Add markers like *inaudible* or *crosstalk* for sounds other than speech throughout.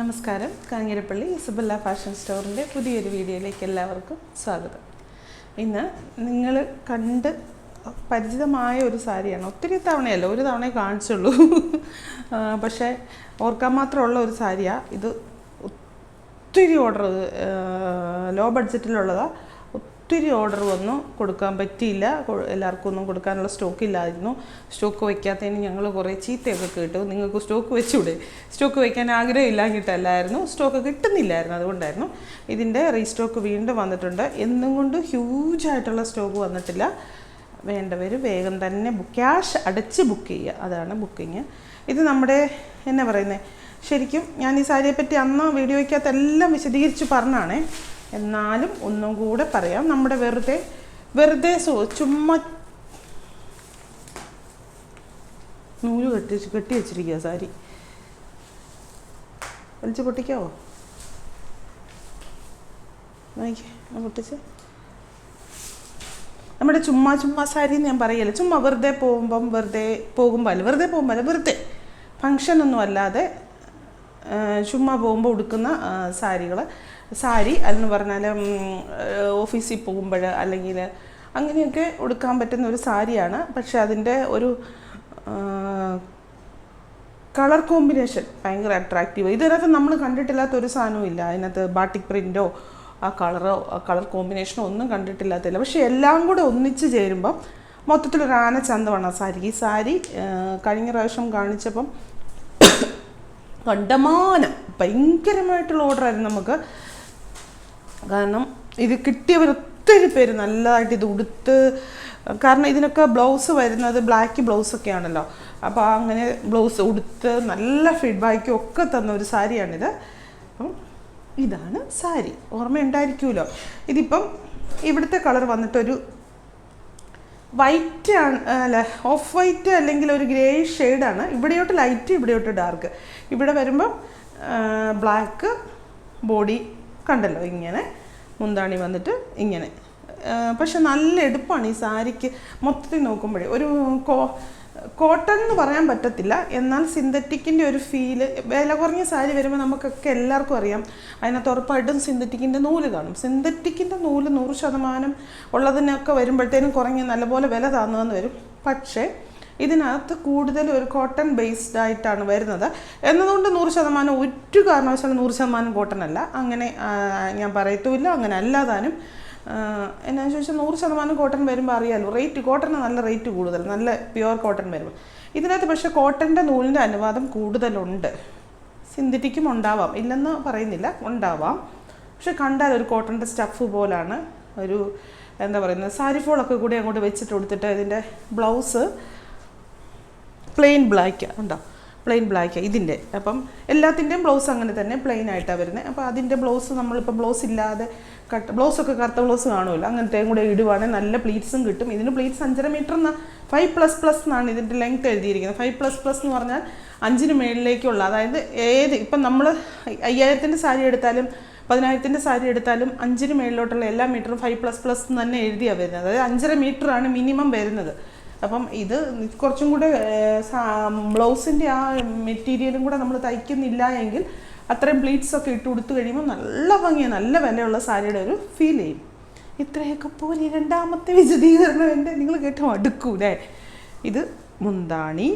നമസ്കാരം. Kanjirappally Isabella fashion സ്റ്റോറിന്റെ പുതിയൊരു വീഡിയോയിലേക്ക് എല്ലാവർക്കും സ്വാഗതം. ഇന്ന് നിങ്ങൾ കണ്ട് പരിചിതമായ ഒരു സാരിയാണ്. ഒത്തിരി തവണയല്ല ഒരു തവണയെ കാണിച്ചുള്ളൂ. പക്ഷേ ഓർക്കാൻ മാത്രമുള്ള ഒരു സാരിയാണ് ഇത് ഒത്തിരി ഓർഡർ ലോ ബഡ്ജറ്റിലുള്ളതാണ് ഒത്തിരി ഓർഡർ വന്നു. കൊടുക്കാൻ പറ്റിയില്ല. എല്ലാവർക്കും ഒന്നും കൊടുക്കാനുള്ള സ്റ്റോക്ക് ഇല്ലായിരുന്നു. സ്റ്റോക്ക് വയ്ക്കാത്തതിന് ഞങ്ങൾ കുറേ ചീത്തയൊക്കെ കേട്ടു. നിങ്ങൾക്ക് സ്റ്റോക്ക് വെച്ചൂടെ? സ്റ്റോക്ക് വയ്ക്കാൻ ആഗ്രഹം ഇല്ലാഞ്ഞിട്ടല്ലായിരുന്നു. സ്റ്റോക്ക് കിട്ടുന്നില്ലായിരുന്നു അതുകൊണ്ടായിരുന്നു. ഇതിന്റെ റീസ്റ്റോക്ക് വീണ്ടും വന്നിട്ടുണ്ട്. എന്നും കൊണ്ട് ഹ്യൂജ് ആയിട്ടുള്ള സ്റ്റോക്ക് വന്നിട്ടില്ല. വേണ്ടവർ വേഗം തന്നെ ക്യാഷ് അടച്ച് ബുക്ക് ചെയ്യുക. അതാണ് ബുക്കിങ് ഇത് നമ്മുടെ എന്നാ പറയുന്നത് ശരിക്കും ഞാൻ ഈ സാരിയെപ്പറ്റി അന്ന് വീഡിയോയ്ക്കകത്ത് എല്ലാം വിശദീകരിച്ച് പറഞ്ഞാണേ. എന്നാലും ഒന്നും കൂടെ പറയാം. നമ്മുടെ വെറുതെ വെറുതെ ചുമ്മാ നൂൽ കെട്ടി കെട്ടി വെച്ചിരിക്കുക സാരി. വലിച്ച് പൊട്ടിക്കാവോ? ഒന്ന് പൊട്ടിച്ച്. നമ്മുടെ ചുമ്മാ ചുമ്മാ സാരി എന്ന് ഞാൻ പറയല്ല. ചുമ്മാ വെറുതെ പോകുമ്പം വെറുതെ പോകുമ്പോൾ അല്ല വെറുതെ പോകുമ്പോൾ അല്ല വെറുതെ. ഫങ്ഷനൊന്നും അല്ലാതെ ചുമ്മാ പോകുമ്പോൾ ഉടുക്കുന്ന സാരികൾ സാരി അല്ലെന്ന് പറഞ്ഞാൽ ഓഫീസിൽ പോകുമ്പോൾ അല്ലെങ്കിൽ അങ്ങനെയൊക്കെ ഉടുക്കാൻ പറ്റുന്ന ഒരു സാരിയാണ്. പക്ഷെ അതിന്റെ ഒരു കളർ കോമ്പിനേഷൻ ഭയങ്കര അട്രാക്റ്റീവ്. ഇതിനകത്ത് നമ്മൾ കണ്ടിട്ടില്ലാത്ത ഒരു സാധനവും ഇല്ല. അതിനകത്ത് ബാട്ടിക് പ്രിന്റോ ആ കളറോ ആ കളർ കോമ്പിനേഷനോ ഒന്നും കണ്ടിട്ടില്ലാത്തില്ല. പക്ഷെ എല്ലാം കൂടെ ഒന്നിച്ച് ചേരുമ്പം മൊത്തത്തിലൊരു ആന ചന്തമാണ് ആ സാരി. ഈ സാരി കഴിഞ്ഞ പ്രാവശ്യം കാണിച്ചപ്പം കണ്ടമാനം ഭയങ്കരമായിട്ടുള്ള ഓർഡറായിരുന്നു നമുക്ക്. കാരണം ഇത് കിട്ടിയവർ ഒത്തിരി പേര് നല്ലതായിട്ട് ഇത് ഉടുത്ത് കാരണം ഇതിനൊക്കെ ബ്ലൗസ് വരുന്നത് ബ്ലാക്ക് ബ്ലൗസൊക്കെ ആണല്ലോ അപ്പോൾ അങ്ങനെ ബ്ലൗസ് ഉടുത്ത് നല്ല ഫീഡ്ബാക്കും ഒക്കെ തന്ന ഒരു സാരിയാണിത്. അപ്പം ഇതാണ് സാരി. ഓർമ്മയുണ്ടായിരിക്കുമല്ലോ. ഇതിപ്പം ഇവിടുത്തെ കളർ വന്നിട്ടൊരു വൈറ്റ് ആണ് അല്ല ഓഫ് വൈറ്റ് അല്ലെങ്കിൽ ഒരു ഗ്രേ ഷെയ്ഡാണ് ഇവിടെയോട്ട് ലൈറ്റ് ഇവിടെയോട്ട് ഡാർക്ക് ഇവിടെ വരുമ്പം ബ്ലാക്ക് ബോഡി കണ്ടല്ലോ ഇങ്ങനെ. മുന്താണി വന്നിട്ട് ഇങ്ങനെ. പക്ഷെ നല്ല എടുപ്പാണ് ഈ സാരിക്ക് മൊത്തത്തിൽ നോക്കുമ്പോഴേ. ഒരു കോ കോട്ടൺ എന്ന് പറയാൻ പറ്റത്തില്ല. എന്നാൽ സിന്തറ്റിക്കിന്റെ ഒരു ഫീൽ വില കുറഞ്ഞ സാരി വരുമ്പോൾ നമുക്കൊക്കെ എല്ലാവർക്കും അറിയാം. അതിനകത്ത് ഉറപ്പായിട്ടും സിന്തറ്റിക്കിന്റെ നൂൽ കാണും. സിന്തറ്റിക്കിന്റെ നൂൽ നൂറ് ശതമാനം ഉള്ളതിനൊക്കെ വരുമ്പോഴത്തേനും കുറഞ്ഞ് നല്ലപോലെ വില താന്നുവെന്ന് വരും. പക്ഷേ ഇതിനകത്ത് കൂടുതൽ ഒരു കോട്ടൺ ബേസ്ഡ് ആയിട്ടാണ് വരുന്നത്. എന്നതുകൊണ്ട് നൂറ് ശതമാനം ഒരു കാരണവശാലും നൂറ് ശതമാനം കോട്ടൺ അല്ല. അങ്ങനെ ഞാൻ പറയത്തുമില്ല. അങ്ങനെ അല്ലാതാനും എന്നാന്ന് ചോദിച്ചാൽ നൂറ് ശതമാനം കോട്ടൺ വരുമ്പോൾ അറിയാമല്ലോ റേറ്റ് കോട്ടൺ നല്ല റേറ്റ് കൂടുതൽ. നല്ല പ്യുവർ കോട്ടൺ വരുമ്പോൾ ഇതിനകത്ത് പക്ഷേ കോട്ടന്റെ നൂലിന്റെ അനുവാദം കൂടുതലുണ്ട്. സിന്തറ്റിക്കും ഉണ്ടാവാം. ഇല്ലെന്ന് പറയുന്നില്ല. ഉണ്ടാവാം. പക്ഷെ കണ്ടാൽ ഒരു കോട്ടന്റെ സ്റ്റഫ് പോലാണ് ഒരു എന്താ പറയുന്നത് സാരി ഫോളൊക്കെ കൂടി അങ്ങോട്ട് വെച്ചിട്ട് കൊടുത്തിട്ട് ഇതിന്റെ ബ്ലൗസ് പ്ലെയിൻ ബ്ലാക്ക് ഉണ്ടോ? പ്ലെയിൻ ബ്ലാക്ക് ഇതിന്റെ. അപ്പം എല്ലാത്തിന്റെയും ബ്ലൗസ് അങ്ങനെ തന്നെ പ്ലെയിൻ ആയിട്ടാണ് വരുന്നത്. അപ്പോൾ അതിന്റെ ബ്ലൗസ് നമ്മളിപ്പോൾ ബ്ലൗസ് ഇല്ലാതെ കട്ട് ബ്ലൗസൊക്കെ കറുത്ത ബ്ലൗസ് കാണുമല്ലോ അങ്ങനത്തെയും കൂടെ ഇടുവാണെങ്കിൽ നല്ല പ്ലീറ്റ്സും കിട്ടും. ഇതിന് പ്ലീറ്റ്സ് അഞ്ചര മീറ്റർ എന്ന ഫൈവ് പ്ലസ് പ്ലസ് എന്നാണ് ഇതിന്റെ ലെങ്ത് എഴുതിയിരിക്കുന്നത്. ഫൈവ് പ്ലസ് പ്ലസ് എന്ന് പറഞ്ഞാൽ അഞ്ചിന് മേളിലേക്കുള്ള അതായത് ഏത് ഇപ്പം നമ്മൾ അയ്യായിരത്തിന്റെ സാരി എടുത്താലും പതിനായിരത്തിന്റെ സാരി എടുത്താലും അഞ്ചിന് മേളിലോട്ടുള്ള എല്ലാ മീറ്ററും ഫൈവ് പ്ലസ് പ്ലസ് എന്ന് തന്നെ എഴുതിയാണ് വരുന്നത്. അതായത് അഞ്ചര മീറ്ററാണ് മിനിമം വരുന്നത്. അപ്പം ഇത് കുറച്ചും കൂടെ ബ്ലൗസിന്റെ ആ മെറ്റീരിയലും കൂടെ നമ്മൾ തയ്ക്കുന്നില്ല എങ്കിൽ അത്രയും പ്ലീറ്റ്സ് ഒക്കെ ഇട്ട് കൊടുത്തു കഴിയുമ്പോൾ നല്ല ഭംഗിയാണ് നല്ല വിലയുള്ള സാരിയുടെ ഒരു ഫീൽ ചെയ്യും. ഇത്രയൊക്കെ പോലെ രണ്ടാമത്തെ വിശദീകരണം എന്റെ നിങ്ങൾ കേട്ടോ അടുക്കൂലേ ഇത് മുന്താണി.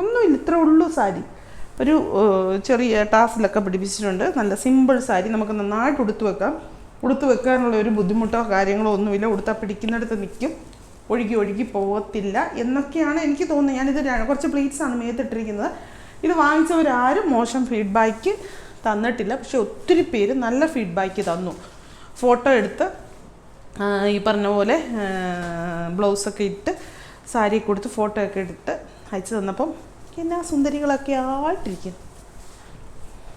ഒന്നുമില്ല ഇത്ര ഉള്ളൂ സാരി. ഒരു ചെറിയ ടാസിലൊക്കെ പിടിപ്പിച്ചിട്ടുണ്ട്. നല്ല സിമ്പിൾ സാരി. നമുക്ക് നന്നായിട്ട് ഉടുത്തു വെക്കാം. ഉടുത്തു വെക്കാനുള്ള ഒരു ബുദ്ധിമുട്ടോ കാര്യങ്ങളോ ഒന്നുമില്ല. ഉടുത്താൽ പിടിക്കുന്നിടത്ത് നിൽക്കും ഒഴുകി ഒഴുകി പോകത്തില്ല എന്നൊക്കെയാണ് എനിക്ക് തോന്നുന്നത്. ഞാനിത് കുറച്ച് പ്ലീറ്റ്സ് ആണ് മേത്തിട്ടിരിക്കുന്നത് ഇത് വാങ്ങിച്ചവരാരും മോശം ഫീഡ്ബാക്ക് തന്നിട്ടില്ല. പക്ഷെ ഒത്തിരി പേര് നല്ല ഫീഡ്ബാക്ക് തന്നു. ഫോട്ടോ എടുത്ത് ഈ പറഞ്ഞ പോലെ ബ്ലൗസൊക്കെ ഇട്ട് സാരി കൊടുത്ത് ഫോട്ടോ ഒക്കെ എടുത്ത് അയച്ചു തന്നപ്പം എന്നാ സുന്ദരികളൊക്കെ ആയിട്ടിരിക്കും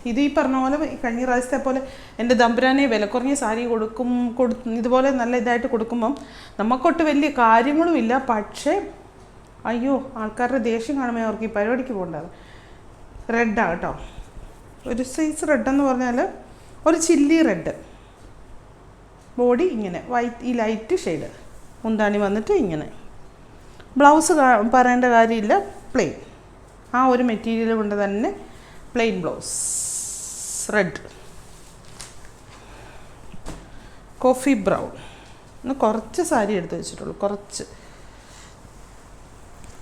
ഇത് ഈ പറഞ്ഞ പോലെ കഴിഞ്ഞ പ്രാവശ്യത്തെ പോലെ എന്റെ ദമ്പുരാനെ വില കുറഞ്ഞ സാരി കൊടുക്കും കൊടു ഇതുപോലെ നല്ല ഇതായിട്ട് കൊടുക്കുമ്പം നമുക്കൊട്ട് വലിയ കാര്യങ്ങളുമില്ല. പക്ഷേ അയ്യോ ആൾക്കാരുടെ ദേഷ്യം കാണുമ്പോൾ അവർക്ക് ഈ പരിപാടിക്ക് പോകേണ്ടത്. റെഡാണ് കേട്ടോ. ഒരു സൈസ് റെഡെന്ന് പറഞ്ഞാൽ ഒരു ചില്ലി റെഡ് ബോഡി ഇങ്ങനെ വൈറ്റ് ഈ ലൈറ്റ് ഷെയ്ഡ് മുന്താണി വന്നിട്ട് ഇങ്ങനെ. ബ്ലൗസ് പറയേണ്ട കാര്യമില്ല പ്ലെയിൻ ആ ഒരു മെറ്റീരിയൽ കൊണ്ട് തന്നെ plain blouse red coffee brown ഇന്ന് കുറച്ച് സാരി എടുത്ത് വെച്ചിട്ടുള്ളൂ കുറച്ച്.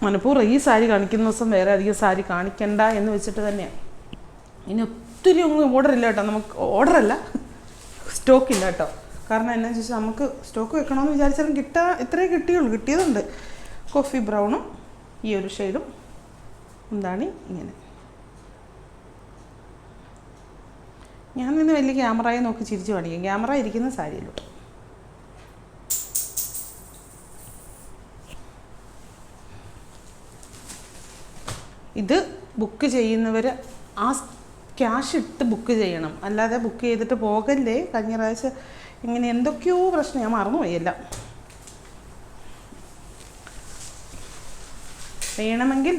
മനഃപൂർവം ഈ സാരി കാണിക്കുന്ന ദിവസം വേറെ അധികം സാരി കാണിക്കണ്ട എന്ന് വെച്ചിട്ട് തന്നെയാണ് ഇനി ഒത്തിരി ഒന്നും ഓർഡർ ഇല്ല കേട്ടോ നമുക്ക് ഓർഡറല്ല സ്റ്റോക്ക് ഇല്ല കേട്ടോ. കാരണം എന്നാന്ന് വെച്ചാൽ നമുക്ക് സ്റ്റോക്ക് വെക്കണമെന്ന് വിചാരിച്ചാലും കിട്ടാ ഇത്രയേ കിട്ടിയുള്ളൂ കിട്ടിയതുണ്ട്. കോഫി ബ്രൗണും ഈ ഒരു ഷെയ്ഡും എന്താണ് ഇങ്ങനെ? ഞാൻ നിന്ന് വലിയ ക്യാമറയെ നോക്കി ചിരിച്ചു കാണിക്കും. ക്യാമറ ഇരിക്കുന്ന സാരിയിലോട്ട് ഇത് ബുക്ക് ചെയ്യുന്നവർ ആ ക്യാഷ് ഇട്ട് ബുക്ക് ചെയ്യണം. അല്ലാതെ ബുക്ക് ചെയ്തിട്ട് പോകല്ലേ? കഴിഞ്ഞ പ്രാവശ്യം ഇങ്ങനെ എന്തൊക്കെയോ പ്രശ്നം. ഞാൻ മറന്നുപോയി എല്ലാം. വേണമെങ്കിൽ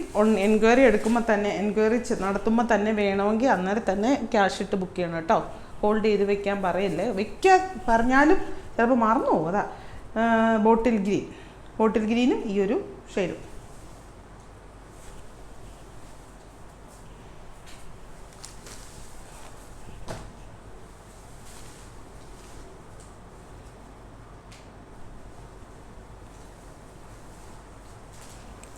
എൻക്വയറി എടുക്കുമ്പോൾ തന്നെ എൻക്വയറി നടത്തുമ്പോൾ തന്നെ വേണമെങ്കിൽ അന്നേരം തന്നെ ക്യാഷ് ഇട്ട് ബുക്ക് ചെയ്യണം കേട്ടോ. ഹോൾഡ് ചെയ്ത് വെക്കാൻ പറയല്ലേ. വെക്കാൻ പറഞ്ഞാലും ചിലപ്പോൾ മറന്നു പോകും ബോട്ടിൽ ഗ്രീൻ ബോട്ടിൽ ഗ്രീനും ഈ ഒരു ഷെയ്ഡും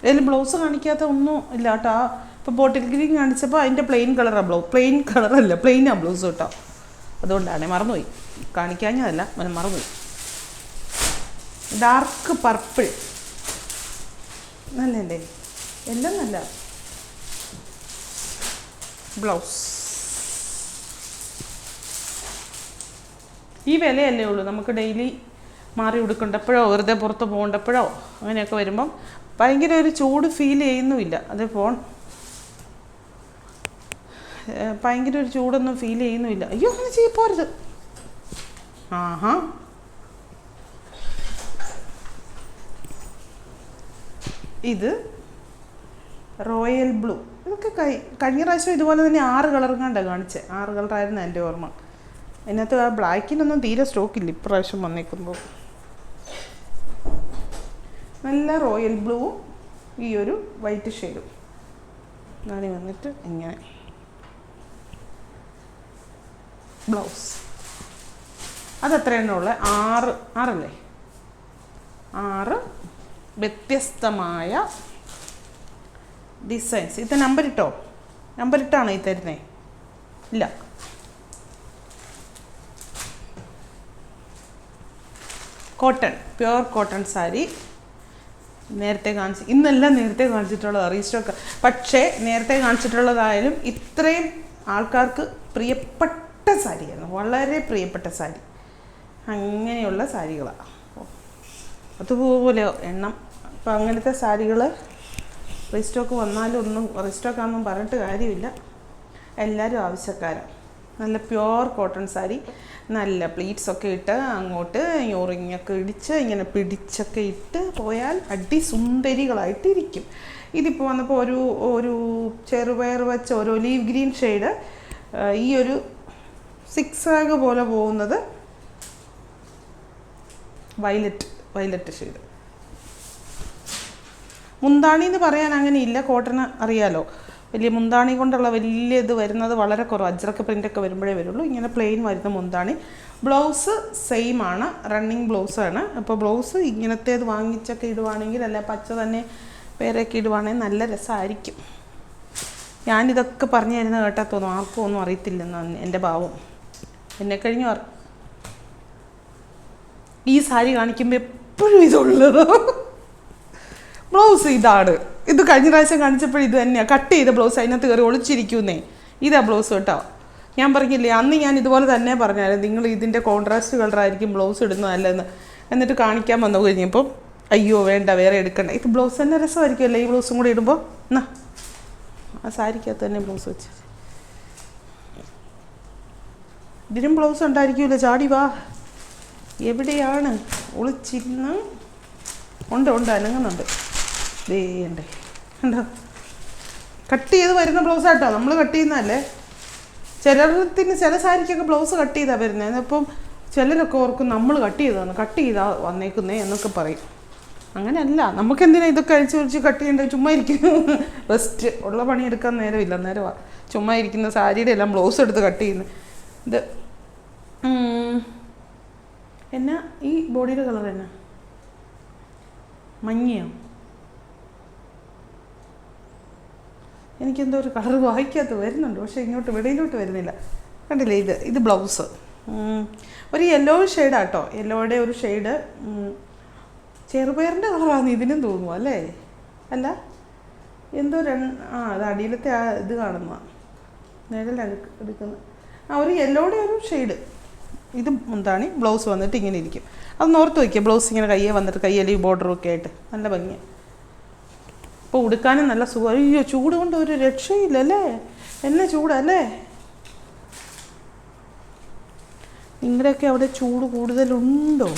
ഇതിൽ ബ്ലൗസ് കാണിക്കാത്ത ഒന്നും ഇല്ല കേട്ടോ. ആ ഇപ്പോൾ ബോട്ടിൽ ഗ്രീൻ കാണിച്ചപ്പോൾ അതിന്റെ പ്ലെയിൻ കളറാണ് ബ്ലൗസ് പ്ലെയിൻ കളറല്ല പ്ലെയിനാണ് ബ്ലൗസ് കേട്ടോ. അതുകൊണ്ടാണ് മറന്നുപോയി. കാണിക്കാഞ്ഞതല്ല മറന്നുപോയി. ഡാർക്ക് പർപ്പിൾ നല്ലല്ലേ എല്ലാം നല്ല. ബ്ലൗസ് ഈ വിലയല്ലേ ഉള്ളൂ. നമുക്ക് ഡെയിലി മാറി ഉടുക്കേണ്ടപ്പോഴോ വെറുതെ പുറത്ത് പോകേണ്ടപ്പോഴോ അങ്ങനെയൊക്കെ വരുമ്പം ഭയങ്കര ഒരു ചൂട് ഫീൽ ചെയ്യുന്നുമില്ല. അത് ഫോൺ ഭയങ്കര ഒരു ചൂടൊന്നും ഫീൽ ചെയ്യുന്നുമില്ല. അയ്യോ അങ്ങനെ ചെയ്യ പോരുത്. ആഹാ. ഇത് റോയൽ ബ്ലൂ. ഇതൊക്കെ കൈ കഴിഞ്ഞ പ്രാവശ്യം ഇതുപോലെ തന്നെ ആറ് കളർ കണ്ടാണ് കാണിച്ചത് ആറ് കളറായിരുന്നു എന്റെ ഓർമ്മ. അതിനകത്ത് ആ ബ്ലാക്കിനൊന്നും തീരെ സ്റ്റോക്കില്ല ഇപ്രാവശ്യം വന്നേക്കുമ്പോൾ നല്ല റോയൽ ബ്ലൂവും ഈ ഒരു വൈറ്റ് ഷെയ്ഡും. നാളെ വന്നിട്ട് ഇങ്ങനെ. ബ്ലൗസ്. അതെത്രയെണ്ണ ഉള്ളത് ആറ് ആറല്ലേ? ആറ് വ്യത്യസ്തമായ ഡിസൈൻസ്. ഇത് നമ്പർ ഇട്ടാണോ ഈ തരുന്നേ? ഇല്ല. കോട്ടൺ. Pure cotton sari. നേരത്തെ കാണിച്ച് ഇന്നല്ല നേരത്തെ കാണിച്ചിട്ടുള്ളത് റീസ്റ്റോക്ക് പക്ഷേ നേരത്തെ കാണിച്ചിട്ടുള്ളതായാലും ഇത്രയും ആൾക്കാർക്ക് പ്രിയപ്പെട്ട സാരിയാണ്. വളരെ പ്രിയപ്പെട്ട സാരി. അങ്ങനെയുള്ള സാരികളാണ് അതുപോലെ എണ്ണം. അപ്പം അങ്ങനത്തെ സാരികൾ റീസ്റ്റോക്ക് വന്നാലും ഒന്നും റീസ്റ്റോക്കാണെന്നും പറഞ്ഞിട്ട് കാര്യമില്ല. എല്ലാവരും ആവശ്യക്കാരാണ് നല്ല പ്യുവർ കോട്ടൺ സാരി നല്ല പ്ലീറ്റ്സ് ഒക്കെ ഇട്ട് അങ്ങോട്ട് യോറിങ്ങൊക്കെ ഇടിച്ച് ഇങ്ങനെ പിടിച്ചൊക്കെ ഇട്ട് പോയാൽ അടി സുന്ദരികളായിട്ട് ഇരിക്കും. ഇതിപ്പോൾ വന്നപ്പോൾ ഒരു ഒരു ചെറുപയർ വെച്ച ഒരു ഒലീവ് ഗ്രീൻ ഷെയ്ഡ് ഈ ഒരു സിക്സ് ആഗ് പോലെ പോകുന്നത് വയലറ്റ് വയലറ്റ് ഷെയ്ഡ്. മുന്താണി എന്ന് പറയാൻ അങ്ങനെ ഇല്ല കോട്ടൺ അറിയാലോ. വലിയ മുന്താണി കൊണ്ടുള്ള വലിയ ഇത് വരുന്നത് വളരെ കുറവ്. അജ്രക്ക് പ്രിന്റൊക്കെ വരുമ്പോഴേ വരുള്ളൂ. ഇങ്ങനെ പ്ലെയിൻ വരുന്ന മുന്താണി. ബ്ലൗസ് സെയിം ആണ്. റണ്ണിങ് ബ്ലൗസാണ് അപ്പോൾ ബ്ലൗസ് ഇങ്ങനത്തേത് വാങ്ങിച്ചൊക്കെ ഇടുവാണെങ്കിൽ അല്ല പച്ച തന്നെ പേരൊക്കെ ഇടുവാണെങ്കിൽ നല്ല രസമായിരിക്കും ഞാനിതൊക്കെ പറഞ്ഞു തരുന്ന കേട്ടാൽ തോന്നും ആർക്കും ഒന്നും അറിയത്തില്ലെന്ന് എന്റെ ഭാവം. എന്നെ കഴിഞ്ഞു ഈ സാരി കാണിക്കുമ്പോൾ എപ്പോഴും ഇതുള്ളത്. *laughs* ബ്ലൗസ് ഇതാണ്. ഇത് കഴിഞ്ഞ പ്രാവശ്യം കാണിച്ചപ്പോൾ ഇത് തന്നെയാണ് കട്ട് ചെയ്ത ബ്ലൗസ് അതിനകത്ത് കയറി ഒളിച്ചിരിക്കുന്നേ. ഇതാ ബ്ലൗസ് കേട്ടോ. ഞാൻ പറഞ്ഞില്ലേ അന്ന് ഞാൻ ഇതുപോലെ തന്നെ പറഞ്ഞായിരുന്നു നിങ്ങൾ ഇതിന്റെ കോൺട്രാസ്റ്റ് കളറായിരിക്കും ബ്ലൗസ് ഇടുന്നത് നല്ലതെന്ന്. എന്നിട്ട് കാണിക്കാൻ വന്നു കഴിഞ്ഞപ്പം അയ്യോ വേണ്ട വേറെ എടുക്കണ്ട. ഇത് ബ്ലൗസ് തന്നെ രസമായിരിക്കുമല്ലോ ഈ ബ്ലൗസും കൂടി ഇടുമ്പോൾ എന്നാ ആ സാരിക്കകത്ത് തന്നെ ബ്ലൗസ് വെച്ച്. ഇതിനും ബ്ലൗസ് ഉണ്ടായിരിക്കുമല്ലോ ചാടി വാ. എവിടെയാണ്? ഒളിച്ചിരുന്ന്. ഉണ്ട് ഉണ്ട് അനങ്ങുന്നുണ്ട്. ദേണ്ടേ കണ്ടോ? കട്ട് ചെയ്ത് വരുന്ന ബ്ലൗസ് നമ്മൾ കട്ട് ചെയ്യുന്നതല്ലേ? ചിലത്തിന് ചില സാരിക്കൊക്കെ ബ്ലൗസ് കട്ട് ചെയ്താൽ വരുന്നത് അപ്പം ചിലരൊക്കെ ഓർക്കും നമ്മൾ കട്ട് ചെയ്തതാണ്. കട്ട് ചെയ്താൽ വന്നേക്കുന്നേ എന്നൊക്കെ പറയും. അങ്ങനെയല്ല. നമുക്ക് എന്തിനാ ഇതൊക്കെ അഴിച്ചു വിളിച്ച് കട്ട് ചെയ്യേണ്ടത് ചുമ്മാ ഇരിക്കുന്നു ബെസ്റ്റ് ഉള്ള പണിയെടുക്കാൻ നേരമില്ല. നേരമാണ് ചുമ്മാ ഇരിക്കുന്ന സാരിയുടെ എല്ലാം ബ്ലൗസ് എടുത്ത് കട്ട് ചെയ്യുന്നു. ഇത് എന്നാ? ഈ ബോഡിയുടെ കളർ എന്നാ? മഞ്ഞയോ? എനിക്കെന്തോ ഒരു കളർ വായിക്കാത്ത വരുന്നുണ്ട് പക്ഷേ ഇങ്ങോട്ട് വെളിയിലോട്ട് വരുന്നില്ല. കണ്ടില്ലേ ഇത്? ഇത് ബ്ലൗസ്. ഒരു യെല്ലോ ഷെയ്ഡാട്ടോ യെല്ലോയുടെ ഒരു ഷെയ്ഡ് ചെറുപയറിന്റെ കളറാണ് ഇതിനും തോന്നുന്നു അല്ലേ? അല്ല? എന്തോ രണ്ട് ആ അത് അടിയിലത്തെ ആ ഇത് കാണുന്ന നിഴൽ എടുക്കുന്ന ആ ഒരു യെല്ലോയുടെ ഒരു ഷെയ്ഡ് ഇത് എന്താണ്? ബ്ലൗസ് വന്നിട്ട് ഇങ്ങനെ ഇരിക്കും. അത് നോർത്ത് വയ്ക്കുക ബ്ലൗസ് ഇങ്ങനെ കയ്യെ വന്നിട്ട് കയ്യിൽ ബോർഡറും ഒക്കെ ആയിട്ട്. നല്ല ഭംഗിയാണ് ഇപ്പോൾ ഉടുക്കാനും നല്ല സുഖം. അയ്യോ ചൂട് കൊണ്ട് ഒരു രക്ഷയില്ലല്ലേ? എന്നെ ചൂടല്ലേ? നിങ്ങളുടെയൊക്കെ അവിടെ ചൂട് കൂടുതലുണ്ടോ?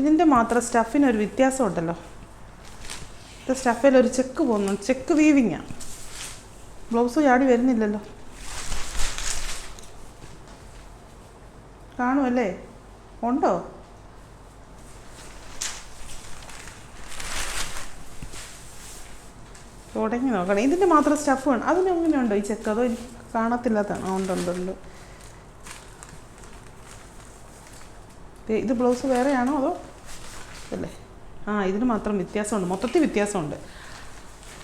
ഇതിന്റെ മാത്രം സ്റ്റഫിനൊരു വ്യത്യാസം ഉണ്ടല്ലോ ഇത് സ്റ്റഫിൽ ഒരു ചെക്ക് പോകുന്നു ചെക്ക് വീവിങ്ങാണ് ബ്ലൗസ് ചാടി വരുന്നില്ലല്ലോ. കാണുമല്ലേ? ഉണ്ടോ? തുടങ്ങി നോക്കണം. ഇതിന്റെ മാത്രം സ്റ്റഫ് വേണം. അതിന് അങ്ങനെ ഉണ്ടോ ഈ ചെക്ക്? അതോ കാണത്തില്ലാത്തതാണ് ആ ഉണ്ട് ഉണ്ട് ഉണ്ട് ദേ, ഇത് ബ്ലൗസ് വേറെയാണോ അതോ? അല്ലേ. ആ ഇതിന് മാത്രം വ്യത്യാസമുണ്ട്. മൊത്തത്തിൽ വ്യത്യാസമുണ്ട്.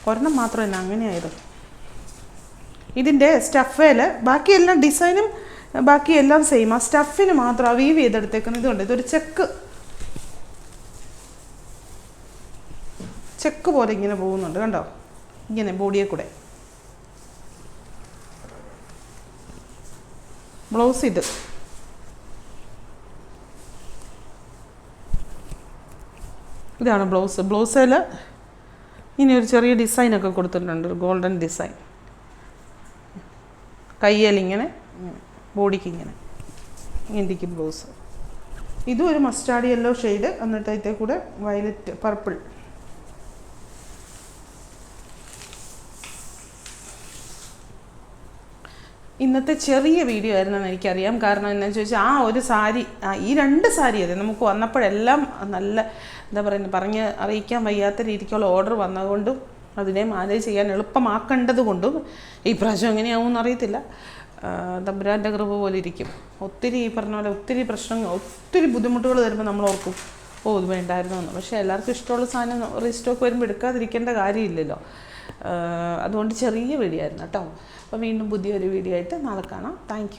ഒരെണ്ണം മാത്രം തന്നെ അങ്ങനെയായത്. ഇതിന്റെ സ്റ്റഫേൽ ബാക്കിയെല്ലാം ഡിസൈനും ബാക്കി എല്ലാം സെയിം ആ സ്റ്റഫിന് മാത്രം ആ വീവ് ചെയ്തെടുത്തേക്കുന്നത് ഇതുണ്ട്. ഇതൊരു ചെക്ക്. ചെക്ക് പോലെ ഇങ്ങനെ പോകുന്നുണ്ട്. കണ്ടോ? ഇങ്ങനെ ബോഡിയെ കൂടെ. ബ്ലൗസ് ഇത്. ഇതാണ് ബ്ലൗസ്. ബ്ലൗസിൽ ഇനി ഒരു ചെറിയ ഡിസൈനൊക്കെ കൊടുത്തിട്ടുണ്ട്. ഗോൾഡൻ ഡിസൈൻ കയ്യലിങ്ങനെ ബോഡിക്ക് ഇങ്ങനെ. ഇന്ത്യയ്ക്ക് ബ്ലൗസ്. ഇതും ഒരു മസ്റ്റാർഡ് യെല്ലോ ഷെയ്ഡ് എന്നിട്ട് അതിന്റെ കൂടെ വയലറ്റ് പർപ്പിൾ ഇന്നത്തെ ചെറിയ വീഡിയോ ആയിരുന്നെന്ന് എനിക്കറിയാം. കാരണം എന്താണെന്ന് ചോദിച്ചാൽ ആ ഒരു സാരി ഈ രണ്ട് സാരി അതെ നമുക്ക് വന്നപ്പോഴെല്ലാം നല്ല എന്താ പറയുന്നത് പറഞ്ഞ് അറിയിക്കാൻ വയ്യാത്ത രീതിക്കുള്ള ഓർഡർ വന്നതുകൊണ്ടും അതിനെ മാനേജ് ചെയ്യാൻ എളുപ്പമാക്കേണ്ടത് കൊണ്ടും ഈ പ്രാവശ്യം എങ്ങനെയാവും അറിയത്തില്ല. തമ്പുരാന്റെ കൃപ പോലെ ഇരിക്കും. ഒത്തിരി ഈ പറഞ്ഞ പോലെ ഒത്തിരി പ്രശ്നങ്ങൾ ഒത്തിരി ബുദ്ധിമുട്ടുകൾ വരുമ്പോൾ നമ്മൾ ഓർക്കും ഓ ഇത് വേണ്ടായിരുന്നു എന്ന് പക്ഷേ എല്ലാവർക്കും ഇഷ്ടമുള്ള സാധനം റീസ്റ്റോക്ക് വരുമ്പോൾ എടുക്കാതിരിക്കേണ്ട കാര്യമില്ലല്ലോ. അതുകൊണ്ട് ചെറിയ വീഡിയോ ആയിരുന്നു കേട്ടോ. അപ്പോൾ വീണ്ടും പുതിയൊരു വീഡിയോ ആയിട്ട് നാളെ കാണാം. താങ്ക്